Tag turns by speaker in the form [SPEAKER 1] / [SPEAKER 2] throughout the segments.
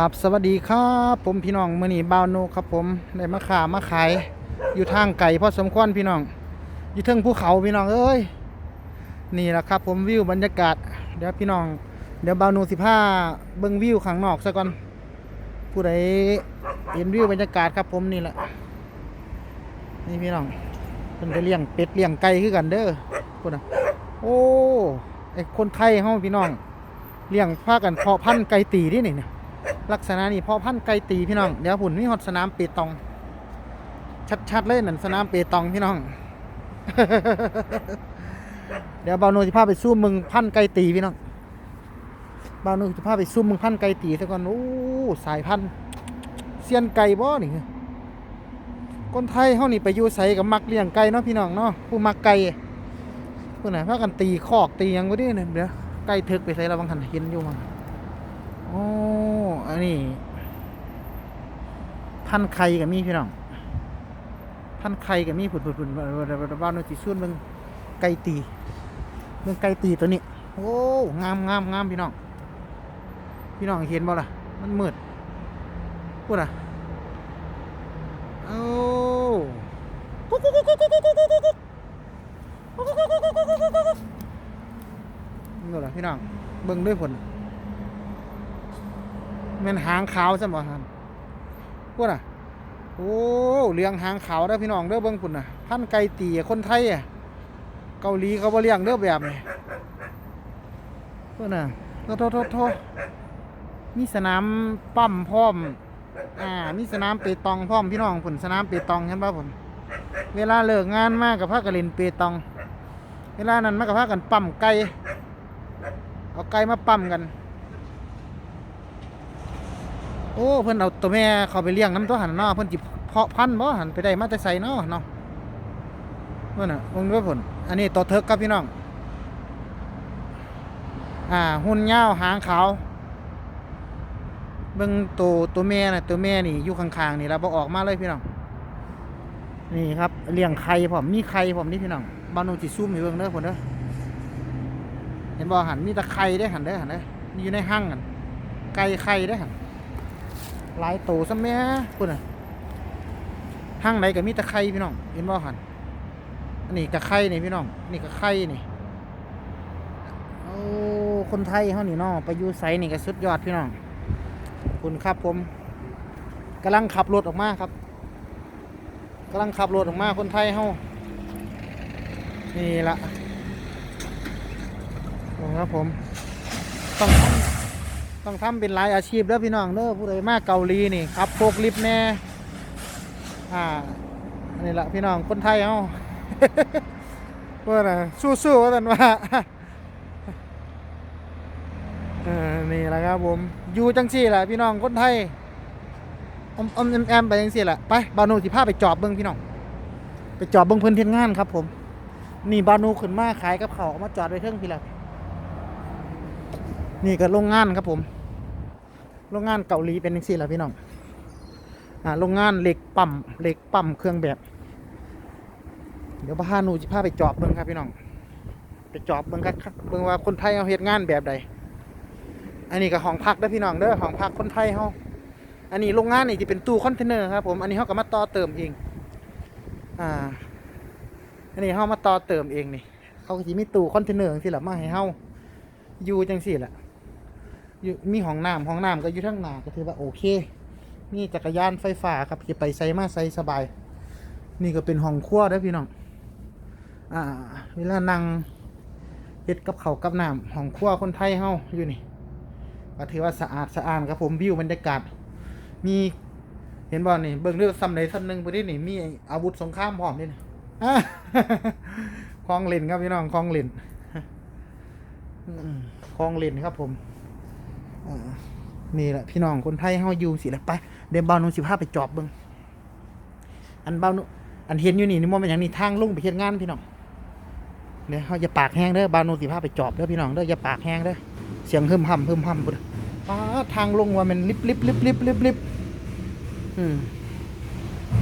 [SPEAKER 1] กับสวัสดีครับผมพี่น้องมือนีบ่าวโนครับผมได้มาขามาขายอยู่ทางไก่พอสมควรพี่น้อง อยู่เทิงภูเขาพี่น้องเอ้ยนี่แหละครับผมวิวบรรยากาศเดี๋ยวพี่น้อง เดี๋ยวบ่าวโนสิผ้าเบิ้งวิวข้างนอกซะก่อนผู้ใดเห็นวิวบรรยากาศครับผมนี่แหละนี่พี่น้องเพิ่นก็เลี้ยงเป็ดเลี้ยงไก่คือกันเด้อพุ่นน่ะโอ้ไอคนไทยเฮาพี่น้องเลี้ยงพากันเพาะพันธุ์ไก่ตีนี่นี่เนี่ย ลักษณะนี้เพาะพันธุ์ไก่ตีพี่น้อง เดี๋ยวผุ่นมีฮอดสนามเปตอง ชัดๆเลยนั่นสนามเปตองพี่น้อง เดี๋ยวบาวโนสิพาไปสู้มึงพันธุ์ไก่ตีพี่น้องบาวโนสิพาไปสู้มึงพันธุ์ไก่ตีซะก่อนโอ้สายพันธุ์เซียนไก่บ่นี่คนไทยเฮานี่ไปอยู่ไสกับมักเลี้ยงไก่เนาะพี่น้องเนาะผู้มักไก่ผู้ไหนพากันตีคอกตีหยังบ่ดีเนี่ยเดี๋ยวใกล้ทึกไปใส่ระวังหันเห็นอยู่มั้งโอ้อันนี้ พันไข่กับมีพี่น้อง พันไข่กับมีผุดผุดผุดบ้านโนจิส่นเมืองไก่ตีเมืองไก่ตีตัวนี้ โอ้งามงามงามพี่น้อง พี่น้องเห็นบ่ล่ะ มันมืดพูดอะโอ้นี่แหละพี่น้อง เบิ่งด้วยผลแมันหางขาวใช่ไหมครับพูดอะ โอ้เลี้ยงหางขาวได้พี่น้องเด้อเบิ่งพุ่นน่ะ พันไก่ตีอะคนไทยอะเกาหลีเขาบ่เลี้ยงเด้อแบบนี้พูดน่ะโทษโทษโทษมีสนามปั๊มพร้อม อ่า มีสนามเปตองพร้อมพี่น้องพุ่นสนามเปตองเห็นป่ะพุ่นเวลาเลิกงานมากกับพากันเล่นเปตอง เวลานั้นมากับพากันปั๊มไก่ เอาไก่มาปั๊มกัน โอ้เพิ่นเอาตัวแม่เขาไปเลี้ยงน้ำตัวหันนาเพิ่นจิเพาะพันธุ์บ่หันไปได้มาแต่ใส่นาเนาะเพิ่นน่ะเบิ่งด้วยผลอันนี้ตัวเทิกครับพี่น้อง อ่าหุ่นยาหางขาวเบิ่งตัวตัวแม่น่ะตัวแม่นี่อยู่ข้างๆนี่เราบ่ออกมาเลยพี่น้องนี่ครับเลี้ยงไข่พร้อมมีไข่พร้อมนี่พี่น้องบ้านนูสิซุ่มให้เบิ่งเด้อพุ่นเด้อเห็นบ่หันมีแตะไคร้ได้หันได้อหันได้อมีอยู่ในห้างกันไก่ไข่ได้หัน หลายโตซะแม่คุณน่ะห้างไหนก็มีตะไคร้พี่น้องเห็นบ่หันอันนี้กะไข่นี่พี่น้อง นี่กะไข่นี่โอ้คนไทยเฮานี่เนาะไปอยู่ไสนี่ก็สุดยอดพี่น้องคุณครับผมกำลังขับรถออกมาครับกำลังขับรถออกมาคนไทยเฮานี่ละครับผมต้อง ต้องทำเป็นหลายอาชีพแล้วพี่น้องเด้อผู้ใดมาเกาหลีนี่ครับโฟกลิฟต์แน่อ่าอันนี่แหละพี่น้องคนไทยเฮาเพื่อนน่ะสู้ๆว่ากันว่าเออนี่แหละครับผมอยู่จังสี่แหละพี่น้องคนไทยอมอมแอมแอมไปจังสี่แหละไปบานูสิพาไปจอบเบิ้งพี่น้อง ไปจอบเบิ้งเพิ่นเทียนงานครับผม นี่บานูขึ้นมาขายกับเขาเอามาจอดไว้เทิงพี่ละ นี่ก็โรงงานครับผม โรงงานเกาหลีเป็นยังสี่ละพี่น้องอ่าโรงงานเหล็กปั๊มเหล็กปั๊มเครื่องแบบ เดี๋ยวพาหนูจะพาไปจอบเบิ้งครับพี่น้อง ไปจอบเบิ้งครับเบิ้งว่าคนไทยเอาเฮ็ดงานแบบใด อันนี้ก็ห้องพักด้พี่น้องเด้อห้องพักคนไทยเฮาอันนี้โรงงานนี่จะเป็นตู้คอนเทนเนอร์ครับผม อันนี้เฮาก็มาต่อเติมเอง อ่า อันนี้เฮามาต่อเติมเองนี่ เขาก็สิมีตู้คอนเทนเนอร์จังซี่ล่ะมาให้เฮาอยู่จังซี่ละ อยู่มีห้องน้ำห้องน้ำก็อยู่ทั้งหน้าก็ถือว่าโอเคมีจักรยานไฟฟ้าครับจะไปใส่มาใส่สบาย นี่ก็เป็นห้องครัวเด้พี่น้องอ่าเวลานั่งเฮ็ดกับเขากับน้ำห้องครัวคนไทยเฮาอยู่นี่ก็ถือว่าสะอาดสะอาดครับผมวิวบรรยากาศ มีเห็นบ่นี่เบิ่งเรื่องซ้ำใดซ้ำหนึ่งไปดินี่มีอาวุธสงครามพร้อมด้วยนี่อ่าคลองเล่นครับพี่น้องคลองเล่นคลองเล่นครับผม นี่แหละพี่น้องคนไทยเฮาอยู่สิแหละไปเดี๋ยวเบาหนูสิพาไปจอบเบิ่งอันเบาหนูอันเห็นอยู่นี่นี่มันเป็นอย่างนี้ทางลงไปเฮ็ดงานพี่น้องเดี๋ยเฮาอย่าปากแห้งเด้อบานูสิพาไปจอบเด้อพี่น้องเด้ออย่าปากแห้งเด้อเสียงหึมหำหึมหำพุ่ป้าทางลงว่ามันลิบลิบลิบลิบลิบลิบอืม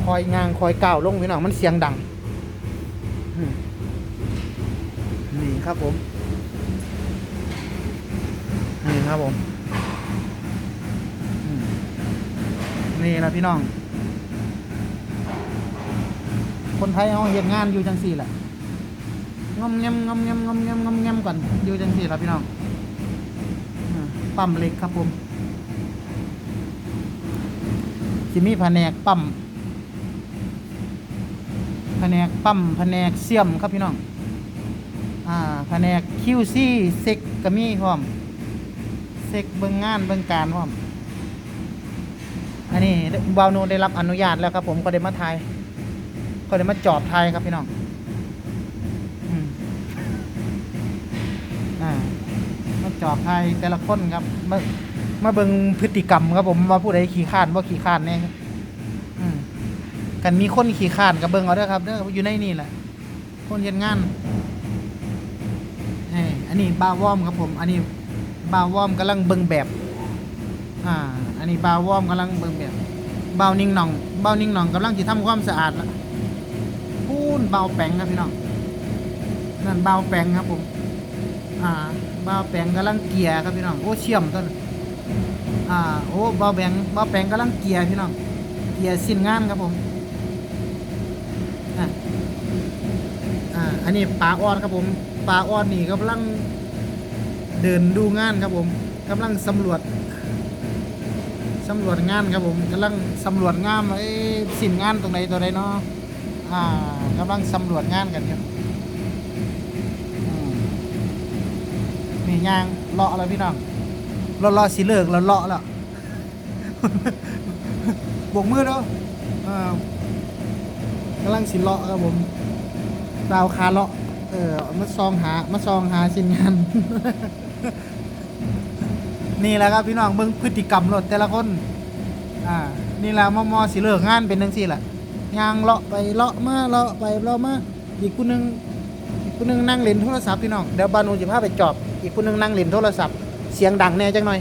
[SPEAKER 1] คอยงางคอยก้าวลงพี่น้องมันเสียงดังนี่ครับผมนี่ครับผม นี่นะพี่น้อง คนไทยเอาเห็นงานอยู่จังสี่แหละงอมแงมงอมแงมงอมแงมงอมแงมก่อนอยู่จังสี่ละพี่น้องปั๊มเหล็กครับผมจะมีแผนกปั๊มแผนกปั๊มแผนกเสียมครับพี่น้อง อ่าแผนก QC เซ็กก็มีพร้อมเซ็กเบิ่งงานเบิ่งการพร้อม นนี้บาวโนได้รับอนุญาตแล้วครับผมก็ได้มาถ่ายก็ได้มาจอบถ่ายครับพี่น้องอ่ามาจอบถ่ายแต่ละคนครับมามาเบิ่งพฤติกรรมครับผมว่าผู้ใดขี้ข้านว่าขี้ข้านแน่ครับอืมกันมีคนขี้ข้านกับเบิ่งเอาเด้อครับเด้ออยู่ในนี่แหละคนเฮ็ดงานเอ้ยอันนี้บาวอมครับผม อันนี้บาวอมกำลังเบิ่งแบบ อ่า อันนี้บาวอมกำลังเบิ่งแบบบาวนิ่งหน่องบาวนิ่งหน่องกำลังจะทำความสะอาดละพูนบาวแปงครับพี่น้องนั่นบาวแปงครับผมอ่าบาวแปงกำลังเกียร์ครับพี่น้องโอ้เชื่อมต้นอ่าโอ้บาวแปงบาวแปงกำลังเกียร์พี่น้องเกียร์สิ้นงานครับผมอ่าอ่าอันนี้ปลาออดครับผมปลาออดนี่กำลังเดินดูงานครับผมกำลังสำรวจ สำรวจงานครับผมกำลังสำรวจงานว่าเอ้สินงานตรงไหนตัวใดเนาะอ่ากำลังสำรวจงานกันครับมนี่ยางเลาะแล้วพี่น้องเลาะเลาะสิเลิกแล้วเลาะแล้วบกมือเนาะอ่ากำลังสิเลาะครับผมดาวคาเลาะเออมาซองหามาซองหาสินงาน นี่แหละครับพี่น้องเบิ่งพฤติกรรมรถแต่ละคนอ่านี่แหละมอมอสิเลิกงานเป็นจังซี่แหละยางเลาะไปเลาะมาเลาะไปเลาะมาอีกคนนึงอีกคนนึงนั่งเล่นโทรศัพท์พี่น้องเดี๋ยวบานูจะพาไปจอบ อีกคนนึงนั่งเล่นโทรศัพท์เสียงดังแน่จังหน่อย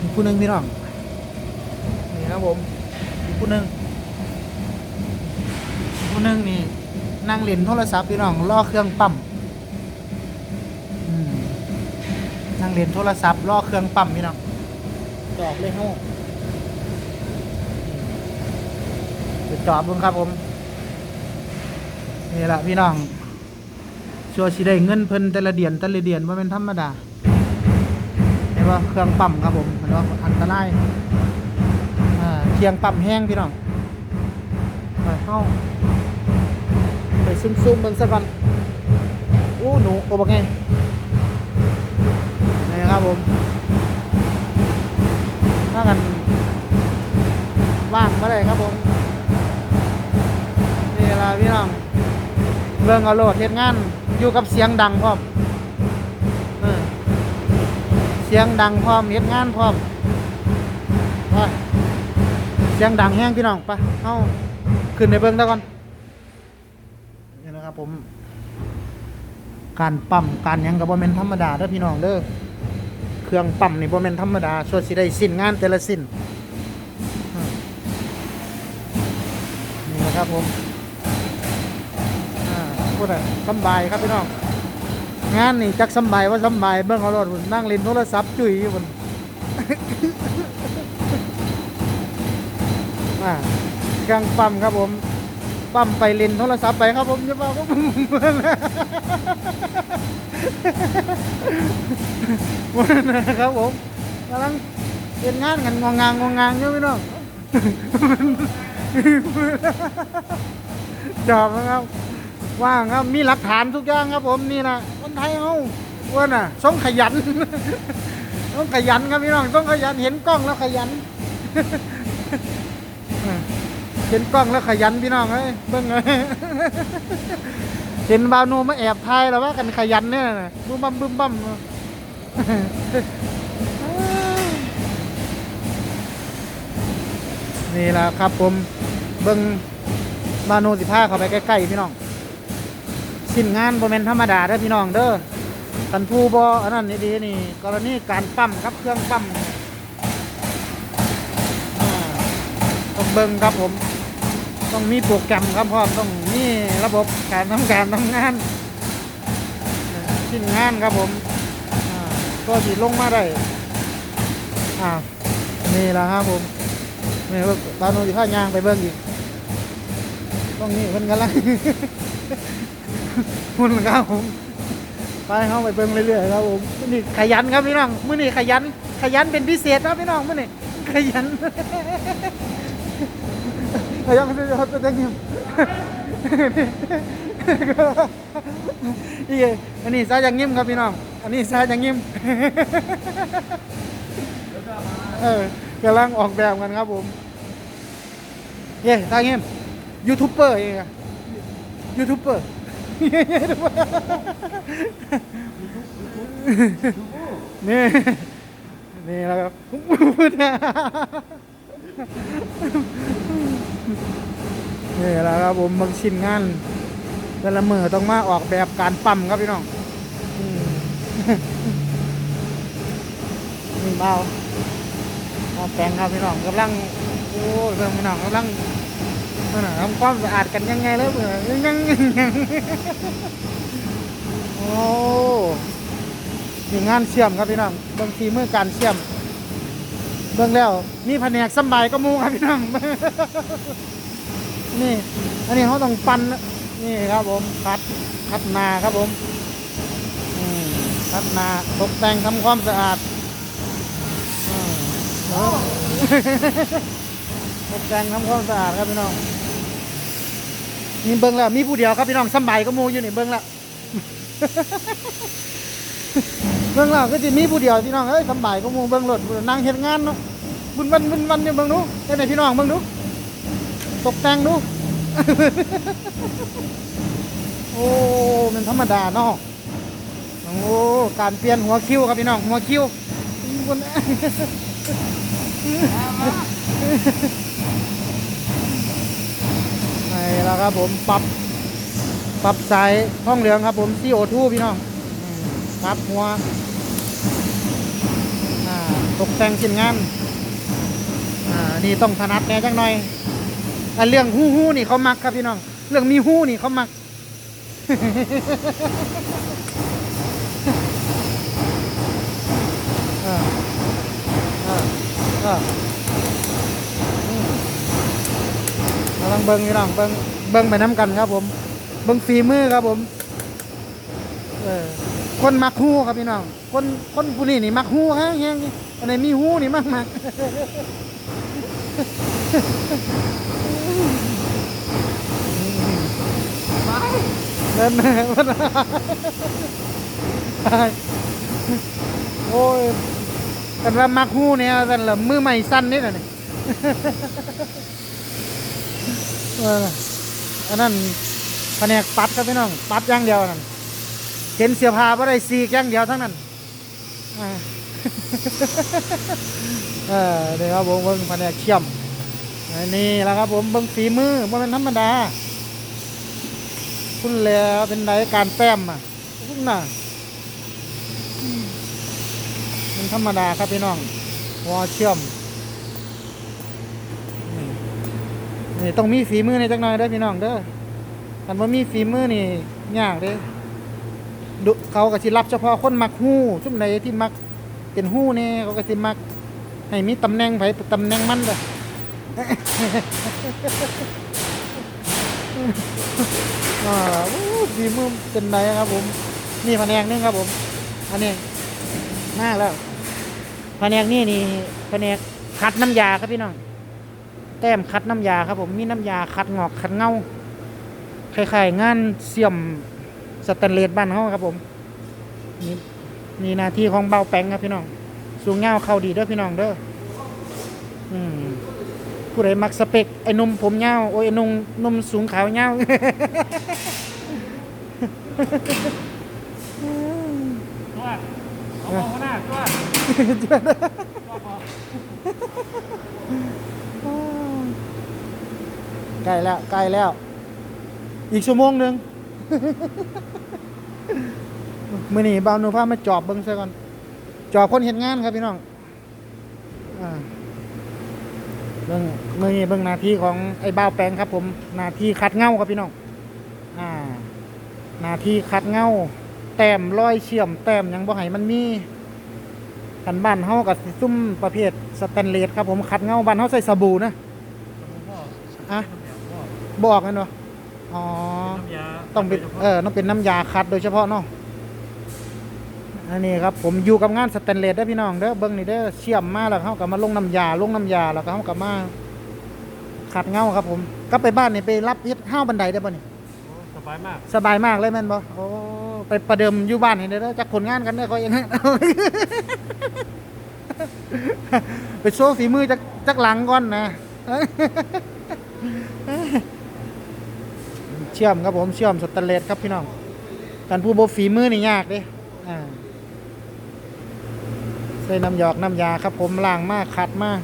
[SPEAKER 1] อีกคนนึงพี่น้องนี่ครับผมอีกคนนึงผู้หนึงนี่นั่งเล่นโทรศัพท์พี่น้องล่อเครื่องปั๊มอืม นั่งเล่นโทรศัพท์ล่อเครื่องปั๊มพี่น้องจอบเลยเฮาไปจอบเบิ่งครับผมนี่แหละพี่น้องชัวร์สิได้เงินเพิ่นแต่ละเดือนแต่ละเดือนว่าเป็นธรรมดาเห็นว่าเครื่องปั๊มครับผมเห็นว่าอันตรายอ่าเคียงปั๊มแห้งพี่น้องไปเข้าไปซุ่มๆเบิ่งสักวันอู้หนูโอ้บักไง ครับผมถ้ากันว่างมาเลยครับผมนี่ละพี่น้องเบิ่งเอาโลดเฮ็ดงานอยู่กับเสียงดังพร้อมเสียงดังพร้อมเฮ็ดงานพร้อมไปเสียงดังแห้งพี่น้องไปเฮาขึ้นในเบิ่งตะก่อนนี่นะครับผม การปั๊มการยังกับบ่แม่นธรรมดาเด้อพี่น้องเด้อ เครื่องปั๊มนี่บ่แม่นธรรมดาส่วนสิได้สิ้นงานแต่ละสิ้นนี่นะครับผมอ่าพูดอะสบายครับพี่น้องงานนี่จักสบายว่าสบายเบิ่งเอารถนนั่งเล่นโทรศัพท์จุยอยู่พุ่นอ่าเครื่องปั๊มครับผม ปั๊มไปเลนโทรศัพท์ไปครับผมจะบอกว่าผมวันนะครับผมกำลังเป็นงานกันงองงางงองงางอยู่พี่น้องจอบนะครับว่างครับมีหลักฐานทุกอย่างครับผมนี่นะคนไทยเอาว่าน่ะต้องขยันต้องขยันครับพี่น้องต้องขยันเห็นกล้องแล้วขยัน เห็นกล้องแล้วขยันพี่น้องเอ้ยเบิ่งเลยเห็นบาวนูมาแอบถ่ายแล้วว่ากันขยันเนี่ยนะบึ้มบั่มบึ้มบั่มนี่แหละครับผมเบิ่งบาวนูสิพาเข้าไปใกล้ๆพี่น้อง สิ้นงานโบแมนธรรมดาเด้อพี่น้องเด้อคันผู้บออันนั้นนี่ดีนี่กรณีการปั๊มครับเครื่องปั๊มอ่าต้องเบิ่งครับผม ต้องมีโปรแกรมครับพร้อมต้องมีระบบการทำการทำงานชิ้นงานครับผมก็สิลงมาได้อ่านี่แหละครับผมนี่เบิ่าโนอยู่ข้ายางไปเบิ่งอีกตรงนี้เพิ่นกำลังหุ่นครับผมไปเข้าไปเบิ่งเรื่อยๆครับผมมื้อนี้ขยันครับพี่น้องมื้อนี้ขยัน ขยันเป็นพิเศษครับพี่น้องมื้อนี้ขยัน ขยันเป็นพิเศษครับแต่ยังอีกอันนี้ซาอย่างยิ้มครับพี่น้องอันนี้ซาอย่างยิ้มเออกำลังออกแบบกันครับผม เย้ซายิ้มยูทูบเบอร์เองอะยูทูบเบอร์นี่ นี่แล้วครับ นี่แหละครับผมบางชิ้นงานแต่ละมือต้องมาออกแบบการปั๊มครับพี่น้องมนี่เบาเอาแปลงครับพี่น้องกำลังโอ้ยเรื่องพี่น้องกำลังนั่นน่ะทำความสะอาดกันยังไงแล้วเบื่อยังยังยังโอ้นี่งานเชื่อมครับพี่น้องบางทีเมื่อการเชื่อม เบิ่งแล้ว มีแผนกสบายก็มูครับพี่น้อง นี่ อันนี้เขาต้องปั้นนะนี่ครับผมคัดคัดนาครับผมคัดนาตกแต่งทำความสะอาดตกแต่งทำความสะอาดครับพี่น้องนี่เบิ่งแล้วมีผู้เดียวครับพี่น้องสบายก็มูอยู่นี่เบิ่งแล้ว เบิ่งแล้วก็จะมีผู้เดียวพี่น้องเอ้ยสำบายก็มูเบิ่งรถนั่งเฮ็ดงานเนาะบุญวันบุญวันเนี่ยเบิ่งดูเฮ็ดให้พี่น้องเบิ่งดูตกแต่งดูโอ้มันธรรมดาเนาะโอ้การเปลี่ยนหัวคิ้วครับพี่น้องหัวคิ้วบนนี่แล้วครับผมปรับปรับสายห้องเหลืองครับผม CO2 พี่น้อง อืมปรับหัวตกแต่งชิ้นงานนี่ต้องถนัดแน่จังหน่อยอเรื่องหู้หู้นี่เขามักครับพี่น้อง เรื่องมีหู้นี่เขามักออเออเอออืมกำลังเบิ้งพี่น้องเบิ้งเบิ้งไปน้ำกันครับผม เบิ้งฝีมือครับผม เออ คนมักหู้ครับพี่น้อง คนคนผู้นี้นี่มักหู้ฮะแฮงอันไหนมีหู้นี่มักมักเดินโอ้ยกันว่ามักหู้เนี่ยกันละมือใหม่สั้นนี่แหละนี่เอออันนั้นแผนกปัดครับพี่น้อง ปัดอย่างเดียวนั่น เห็นเสียผ้าบ่ได้สีกอย่างเดียวทั้งนั้นอ่าเออเดี๋ยวครับผมเบิ่งแผนกเชื่อมอันนี้แหล้วครับผมเบิ่งฝีมือบ่แมันธรรมดา คุณแล้วเป็นไรการแต้มอะคุณน่ะอืมมันธรรมดาครับพี่น้องหัวเชื่อมนี่นี่ต้องมีฝีมือในจักหน่อยเด้อพี่น้องเด้อคันว่ามีฝีมือนี่ยากเด้ดุ เขาก็สิรับเฉพาะคนมักฮู้ซุ่มใดที่มักเป็นฮู้นี่เขาก็สิมักให้มีตำแหน่งไผตำแหน่งมันเด้ออ่าโอ้ฝีมือเป็นไรครับผม นี่แผนกนึงครับผมอันนี้มาแล้วแผนกนี่นี่แผนกคัดน้ำยาครับพี่น้องแต้มคัดน้ำยาครับผมมีน้ำยาคัดงอกคัดเงาคล้ายๆงานเสี่ยม สแตนเลสบ้านเขาครับผมนี่มีหน้าที่ของเบาแปงครับพี่น้อง สูงเงาเข้าดีเด้อพี่น้องเด้ออืมผู้ใดมักสเปกไอ้หนุ่มผมเงาโอ้ยไอ้หนุ่มนุ่มสูงขาวเงา
[SPEAKER 2] ตัวเอามองข้างหน้าตัว
[SPEAKER 1] ใกล้แล้วใกล้แล้ว อีกชั่วโมงหนึ่ง มื่อนี้บ่าวหนูพามาจอบเบิ้งซะก่อน จอบคนเห็นงานครับพี่น้องเบิ้งมื่อนี้เบิ้งหนาทีของไอ้บ่าวแปลงครับ ผมหนาทีคัดเงาครับพี่น้องอ่าหนาทีคัดเงาแต้มร้อยเชื่อมแต้มยังบ่ให้มันมีกันบ้านเฮากับซุ่มประเภทสแตนเลสครับผมขัดเงาบ้านเฮาใส่สบู่นะ
[SPEAKER 2] พ่อะ
[SPEAKER 1] บอกกันเนาะ อ๋อ
[SPEAKER 2] น้ำยา
[SPEAKER 1] ต้องเป็นเออต้องเป็นน้ำยาคัดโดยเฉพาะเนาะอันนี้ครับผมอยู่กับงานสแตนเลสเด้อพี่น้องเด้อเบิ้งนี่เด้อเชื่อมมาแล้วเขาก็มาลงน้ำยาลงน้ำยาแล้วก็เขาก็มาขัดเงาครับผมกลับไปบ้านนี่ไปรับเฮ็ดห้าวบันไดได้ป่ะนี่
[SPEAKER 2] สบายมาก
[SPEAKER 1] สบายมากเลยแม่นบ่โอ้ไปประเดิมอยู่บ้านนี่เด้อจักผลงานกันเด้อเขาเอง ไปโชว์ฝีมือจักจักหลังก่อนนะเชื่อมครับผมเชื่อมสแตนเลสครับพี่น้องการผู้บฝีมือนี่ยากเด้อ่าใส่น้ำหยอกน้ำยาครับผมล้างมากขัดมาก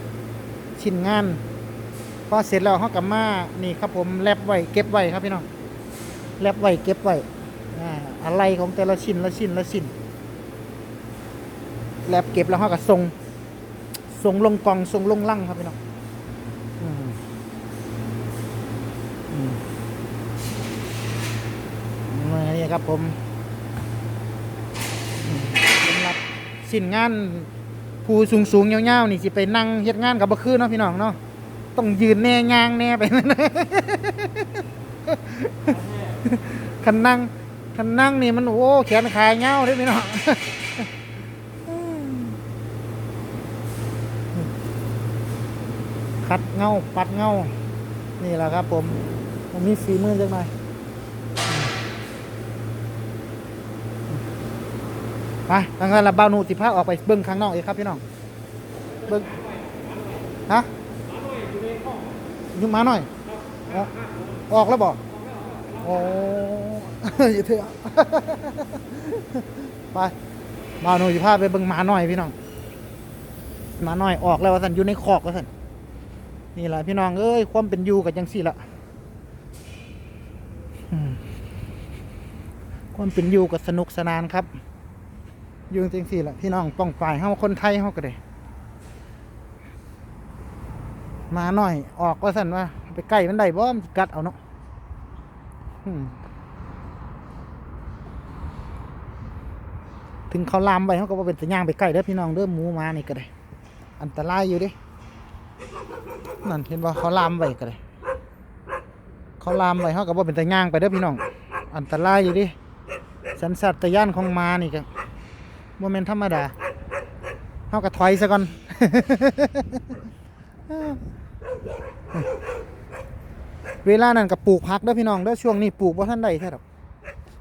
[SPEAKER 1] ชิ้นงานพอเสร็จแล้วเขากับมานี่ครับผมแลบไว้เก็บไว้ครับพี่น้องแลบไว้เก็บไว้อะไรของแต่ละชิ้นละชิ้นละชิ้นแลบเก็บแล้วเขาก็ส่งส่งลงกองส่งลงลังครับพี่น้องอืม อืมนี่ครับผมสำหรับสินงานผู้สูงสูงๆยาๆนี่สิไปนั่งเฮ็ดงานกับบ่คือเนาะพี่น้องเนาะต้องยืนแน่ย่างแน่ไปคันนั่งคันนั่งนี่มันโอ้แขนขายเงาเด้พี่น้องคัดเงาปัดเงานี่แหละครับผมผมมีฝีมือจังหน่อย ไปทางนั้นละบ่านูสิพาออกไปเบิ้งข้างนอกเอีกครับพี่น้อง เบิ้งฮะยุ่มาหน่อย ออกแล้วบอกโอ้ยเถอะไปบ่านูสิพาไปเบิ้งหมาหน่อยพี่น้องหมาหน่อยออกแล้วว่าสันอยู่ในคอกว่าสันนี่แหละพี่น้องเอ้ยความเป็นอยู่กับจังสี่ละความเป็นอยู่กับสนุกสนานครับ ยุงจริงสิแหละพี่น้องป้องฝ่ายเฮาคนไทยเฮาก็ได้มาหน่อยออกว่าสั่นว่า ไปใกล้มันได้บ่มกัดเอาเนาะถึงเขาลามไปเขาก็บ่เป็นสัญญางไปใกล้เด้อพี่น้องเด้อหมูมานี่ก็ได้ อันตรายอยู่ดินั่นเห็นบ่าเขาลามไว้ก็ได้เขาลามไว้เขาก็บ่เป็นสัญญางไปเด้อพี่น้อง อันตรายอยู่ดิสัญชาตญาณของมานี่ก็ โมเมนธรรมดาเฮาก็ถอยซะก่อนเวลานั้นก็ปลูกผักเด้อพี่น้องเด้อช่วงนี้ปลูกบ่ทันได้แท้ดอก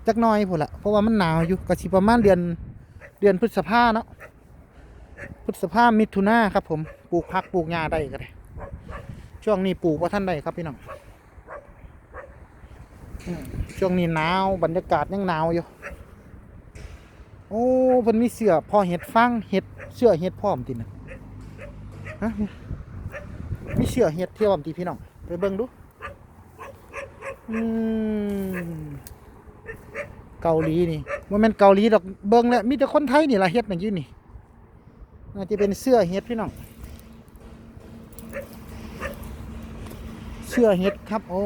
[SPEAKER 1] จักน่อยพุ่นละเพราะว่ามันหนาวอยู่ก็สิประมาณเดือนเดือนพฤษภาเนาะพฤษภามิถุนาครับผมปลูกผักปลูกหญ้าได้ก็ได้ช่วงนี้ปลูกบ่ทันได้ครับพี่น้องช่วงนี้หนาวบรรยากาศยังหนาวอยู่โอ้ เพิ่นมีเสื้อพอเห็ดฟางเห็ดเสื้อเห็ดพร้อมตินะฮะมีเสื้อเห็ดเที่ยวอมติพี่น้องไปเบิ่งดูอืมเกาหลีนี่บ่แม่นเกาหลีดอกเบิ่งแล้วมีแต่คนไทยนี่ล่ะเฮ็ดนั่นอยู่นี่น่าจะเป็นเสื้อเห็ดพี่น้องเสื้อเห็ดครับ โอ้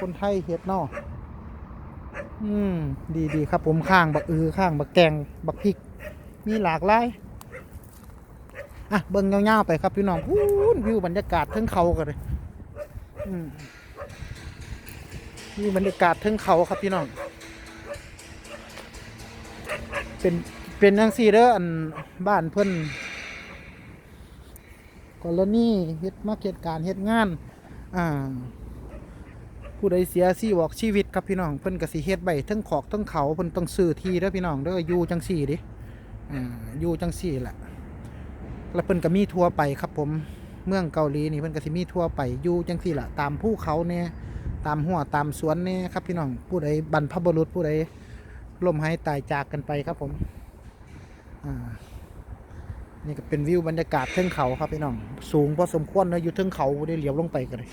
[SPEAKER 1] คนไทยเห็ดเนาะ อืมดีดีครับผมข้างบักอือข้างบักแกงบักพริก มีหลากหลายอะเบิ่งเงาๆไปครับพี่น้องพูนวิวบรรยากาศเทิงเขากันเลยวิวบรรยากาศเทิงเขาครับพี่น้อง เป็นเป็นยังสี่เด้ออันบ้านเพิ่อนกรณีเฮ็ดมาเฮ็ดการเฮ็ดงาน อ่า ผู้ใดเสียชีวอกชีวิตครับพี่น้องเพิ่นก็สิเฮ็ดไว้เทั้งขอกทั้งเขาเพิ่นต้องซื้อที่เด้อพี่น้องเด้ออยู่จังซี่ดิอ่าอยู่จังซี่แหละแล้วเพิ่นก็มีทั่วไปครับผมเมืองเกาหลีนี่เพิ่นก็สิมีทั่วไปอยู่จังซี่ละตามภูเขาเนี่ยตามหัวตามสวนเนี่ยครับพี่น้องผู้ใดบรรพบุรุษผู้ใดล่มหายตายจากกันไปครับผมอ่านี่ก็เป็นวิวบรรยากาศเทิงเขาครับพี่น้องสูงพอสมควรนะอยู่เทิงเขาได้เหลียวลงไปกันเลย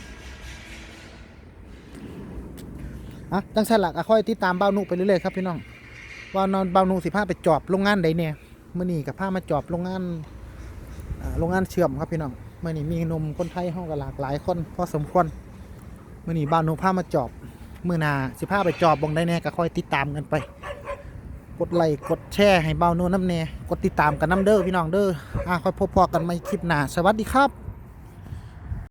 [SPEAKER 1] อะจังสันหลักค่อยติดตามเบ้านุไปเรื่อยๆครับพี่น้องว่านอนเบ้านุสิพาไปจอบโรงงานใดเนี่ยเมื่อนี้กับพามาจอบโรงงานโรงงานเชื่อมครับพี่น้องเมื่อนี้มีนมคนไทยห้องกันหลากหลายคนพอสมควรเมื่อนี้บ้านุพามาจอบเมื่อหนาสิพาไปจอบบงได้แน่ก็ค่อยติดตามกันไป กดไลค์กดแชร์ให้เบ้าน่นน้ำแน่กดติดตามกันน้ำเด้อพี่น้องเด้ออะค่อยพบพอกันใหม่คลิปหน้าสวัสดีครับ